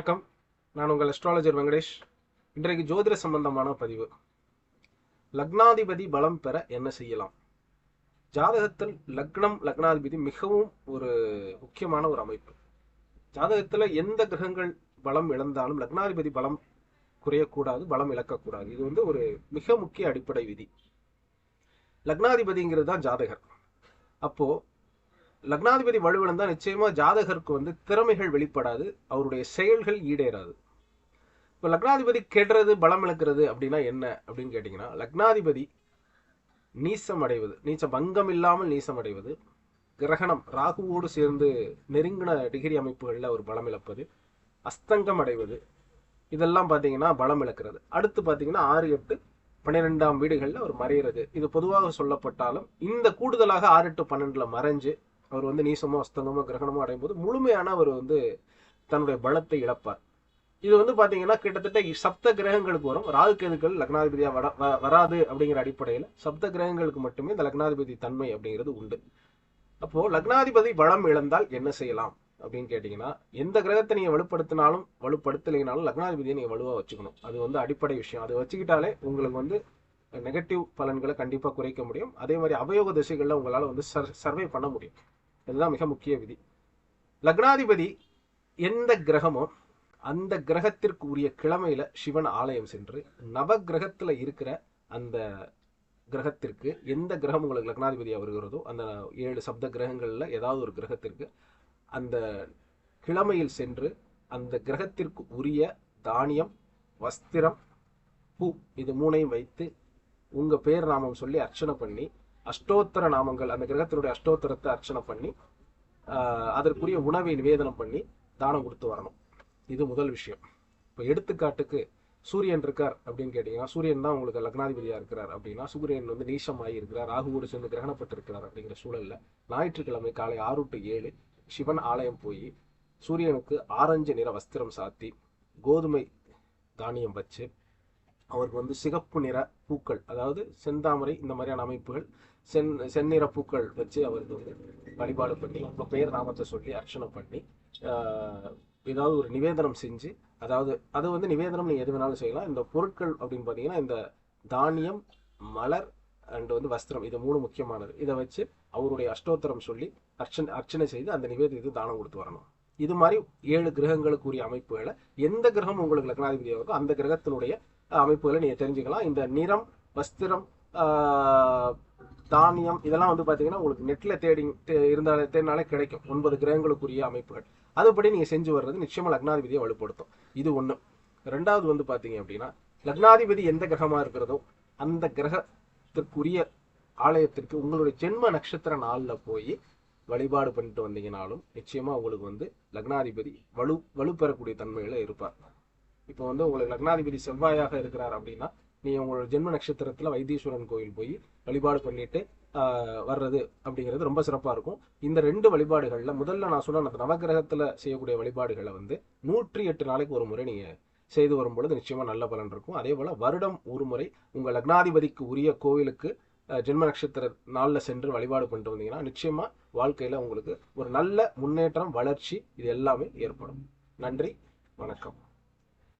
வணக்கம். நான் உங்கள் அஸ்ட்ராலஜர் வெங்கடேஷ். இன்றைக்கு ஜோதிட சம்பந்தமான பதிவு. லக்னாதிபதி பலம் பெற என்ன செய்யலாம்? ஜாதகத்தில் லக்னம் லக்னாதிபதி மிகவும் ஒரு முக்கியமான ஒரு அமைப்பு. ஜாதகத்தில் எந்த கிரகங்கள் பலம் இழந்தாலும் லக்னாதிபதி பலம் குறையக்கூடாது பலம் இழக்கக்கூடாது. இது வந்து ஒரு மிக முக்கிய அடிப்படை விதி. லக்னாதிபதிங்கிறது தான் ஜாதகர். அப்போ லக்னாதிபதி வலுவிழந்தா நிச்சயமா ஜாதகருக்கு வந்து திறமைகள் வெளிப்படாது அவருடைய செயல்கள் ஈடேறாது. இப்போ லக்னாதிபதி கெடுறது பலம் இழக்கிறது அப்படின்னா என்ன அப்படின்னு கேட்டிங்கன்னா லக்னாதிபதி நீசம் அடைவது நீச்ச பங்கம் இல்லாமல் நீசம் அடைவது கிரகணம் ராகுவோடு சேர்ந்து நெருங்கின டிகிரி அமைப்புகளில் ஒரு பலம் இழப்பது அஸ்தங்கம் அடைவது இதெல்லாம் பார்த்தீங்கன்னா பலம் இழக்கிறது. அடுத்து பார்த்தீங்கன்னா ஆறு எட்டு பன்னிரெண்டாம் வீடுகளில் அவர் மறையிறது. இது பொதுவாக சொல்லப்பட்டாலும் இந்த கூடுதலாக ஆறு எட்டு பன்னெண்டில் மறைஞ்சு அவர் வந்து நீசமோ அஸ்தங்கமோ கிரகணமோ அடையும் போது முழுமையான அவர் வந்து தன்னுடைய பலத்தை இழப்பார். இது வந்து பாத்தீங்கன்னா கிட்டத்தட்ட சப்த கிரகங்களுக்கு வரும். ராகு கேதுக்கள் லக்னாதிபதியா வர வ- வராது அப்படிங்கிற அடிப்படையில் சப்த கிரகங்களுக்கு மட்டுமே இந்த லக்னாதிபதி தன்மை அப்படிங்கிறது உண்டு. அப்போ லக்னாதிபதி பலம் இழந்தால் என்ன செய்யலாம் அப்படின்னு கேட்டீங்கன்னா எந்த கிரகத்தை நீங்க வலுப்படுத்தினாலும் வலுப்படுத்தலைனாலும் லக்னாதிபதியை நீங்க வலுவா வச்சுக்கணும். அது வந்து அடிப்படை விஷயம். அதை வச்சுக்கிட்டாலே உங்களுக்கு வந்து நெகட்டிவ் பலன்களை கண்டிப்பா குறைக்க முடியும். அதே மாதிரி அவயோக திசைகள்ல உங்களால வந்து சர்வே பண்ண முடியும். இதுதான் மிக முக்கிய விதி. லக்னாதிபதி எந்த கிரகமோ அந்த கிரகத்திற்கு உரிய கிழமையில சிவன் ஆலயம் சென்று நவ கிரகத்துல இருக்கிற அந்த கிரகத்திற்கு எந்த கிரகம் உங்களுக்கு லக்னாதிபதியாக வருகிறதோ அந்த ஏழு சப்த கிரகங்களில் ஏதாவது ஒரு கிரகத்திற்கு அந்த கிழமையில் சென்று அந்த கிரகத்திற்கு உரிய தானியம் வஸ்திரம் பூ இது மூணையும் வைத்து உங்கள் பேர் நாமம் சொல்லி அர்ச்சனை பண்ணி அஷ்டோத்தர நாமங்கள் அந்த கிரகத்தினுடைய அஷ்டோத்தரத்தை அர்ச்சனை பண்ணி அதற்குரிய உணவை நிவேதனம் பண்ணி தானம் கொடுத்து வரணும். இது முதல் விஷயம். இப்போ எடுத்துக்காட்டுக்கு சூரியன் இருக்கார் அப்படின்னு கேட்டீங்கன்னா சூரியன் தான் உங்களுக்கு லக்னாதிபதியாக இருக்கிறார் அப்படின்னா சூரியன் வந்து நீசமாகி இருக்கிறார். ராகுவோடு சேர்ந்து கிரகணப்பட்டிருக்கிறார் அப்படிங்கிற சூழலில் ஞாயிற்றுக்கிழமை காலை ஆறு டு ஏழு சிவன் ஆலயம் போய் சூரியனுக்கு ஆரஞ்சு நிற வஸ்திரம் சாத்தி கோதுமை தானியம் வச்சு அவருக்கு வந்து சிகப்பு நிற பூக்கள் அதாவது செந்தாமரை இந்த மாதிரியான அமைப்புகள் செந் செந்நிற பூக்கள் வச்சு அவருக்கு வந்து வழிபாடு பண்ணி அப்புறம் பெயர் நாமத்தை சொல்லி அர்ச்சனை பண்ணி ஏதாவது ஒரு நிவேதனம் செஞ்சு அதாவது அது வந்து நிவேதனம் நீங்க எது வேணாலும் செய்யலாம். இந்த பொருட்கள் அப்படின்னு பார்த்தீங்கன்னா இந்த தானியம் மலர் அண்ட் வந்து வஸ்திரம் இது மூணு முக்கியமானது. இதை வச்சு அவருடைய அஷ்டோத்தரம் சொல்லி அர்ச்சனை அர்ச்சனை செய்து அந்த நிவேதனத்தை தானம் கொடுத்து வரணும். இது மாதிரி ஏழு கிரகங்களுக்குரிய அமைப்புகளை எந்த கிரகம் உங்களுக்கு லக்னாதிபதியாக இருக்கோ அந்த கிரகத்தினுடைய அமைப்புகளை நீங்கள் தெரிஞ்சுக்கலாம். இந்த நிறம் வஸ்திரம் தானியம் இதெல்லாம் வந்து பார்த்தீங்கன்னா உங்களுக்கு நெட்டில் தேடி தே- இருந்தாலே தேடினாலே கிடைக்கும். ஒன்பது கிரகங்களுக்குரிய அமைப்புகள். அதுபடி நீங்கள் செஞ்சு வர்றது நிச்சயமாக லக்னாதிபதியை வலுப்படுத்தும். இது ஒன்று ரெண்டாவது வந்து பார்த்தீங்க அப்படின்னா லக்னாதிபதி எந்த கிரகமாக இருக்கிறதோ அந்த கிரகத்திற்குரிய ஆலயத்திற்கு உங்களுடைய ஜென்ம நட்சத்திர நாளில் போய் வழிபாடு பண்ணிட்டு வந்தீங்கனாலும் நிச்சயமாக உங்களுக்கு வந்து லக்னாதிபதி வலு வலுப்பெறக்கூடிய தன்மையில் இருப்பார். இப்போ வந்து உங்களுக்கு லக்னாதிபதி செவ்வாயாக இருக்கிறார் அப்படின்னா நீ உங்களோட ஜென்ம நட்சத்திரத்துல வைத்தீஸ்வரன் கோயில் போய் வழிபாடு பண்ணிட்டு வர்றது அப்படிங்கிறது ரொம்ப சிறப்பா இருக்கும். இந்த ரெண்டு வழிபாடுகள்ல முதல்ல நான் சொன்ன அந்த நவகிரகத்துல செய்யக்கூடிய வழிபாடுகளை வந்து நூற்றி எட்டு நாளைக்கு ஒரு முறை நீங்க செய்து வரும்பொழுது நிச்சயமாக நிச்சயமா நல்ல பலன் இருக்கும். அதே போல வருடம் ஒரு முறை உங்க லக்னாதிபதிக்கு உரிய கோவிலுக்கு ஜென்ம நட்சத்திர நாளில் சென்று வழிபாடு பண்ணிட்டு வந்தீங்கன்னா நிச்சயமா வாழ்க்கையில உங்களுக்கு ஒரு நல்ல முன்னேற்றம் வளர்ச்சி இது எல்லாமே ஏற்படும். நன்றி வணக்கம்.